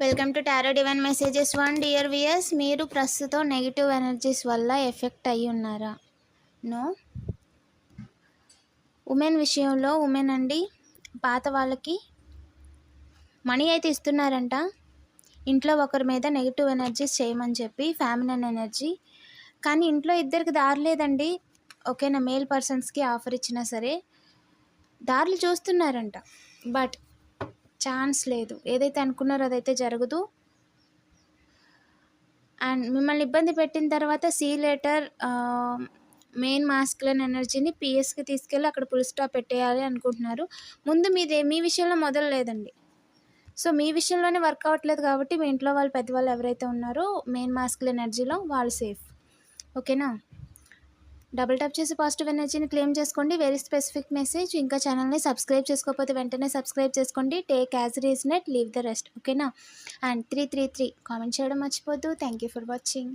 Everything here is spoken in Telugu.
Welcome to tarot divine messages one. Dear viewers మీరు ప్రస్తుతం నెగిటివ్ ఎనర్జీస్ వల్ల ఎఫెక్ట్ అయ్యి ఉన్నారా? నో. ఉమెన్ విషయంలో ఉమెన్ అండి. పాత వాళ్ళకి మనీ అయితే ఇస్తున్నారంట. ఇంట్లో ఒకరి మీద నెగిటివ్ ఎనర్జీస్ చేయమని చెప్పి ఫ్యామిలీ ఎనర్జీ కానీ ఇంట్లో ఇద్దరికి దారి లేదండి. ఓకేనా మేల్ పర్సన్స్కి ఆఫర్ ఇచ్చినా సరే దారులు చూస్తున్నారంట. బట్ ఛాన్స్ లేదు. ఏదైతే అనుకున్నారో అదైతే జరగదు. అండ్ మిమ్మల్ని ఇబ్బంది పెట్టిన తర్వాత సీ లెటర్ మెయిన్ మాస్కులన్ ఎనర్జీని పిఎస్కి తీసుకెళ్ళి అక్కడ ఫుల్ స్టాప్ పెట్టేయాలి అనుకుంటున్నారు. ముందు మీదే మీ విషయంలో మొదలు లేదండి. సో మీ విషయంలోనే వర్క్ అవ్వట్లేదు కాబట్టి మీ ఇంట్లో వాళ్ళు పెద్దవాళ్ళు ఎవరైతే ఉన్నారో మెయిన్ మాస్కుల ఎనర్జీలో వాళ్ళు సేఫ్. ఓకేనా? డబుల్ ట్యాప్ చేసి పాజిటివ్ ఎనర్జీని క్లెయిమ్ చేసుకోండి. వెరీ స్పెసిఫిక్ మెసేజ్ ఇంకా ఛానల్ని సబ్స్క్రైబ్ చేసుకోకపోతే వెంటనే సబ్స్క్రైబ్ చేసుకోండి. Take as resonate leave the rest ఓకేనా and three three three comment చేయడం మర్చిపోద్దు. Thank you for watching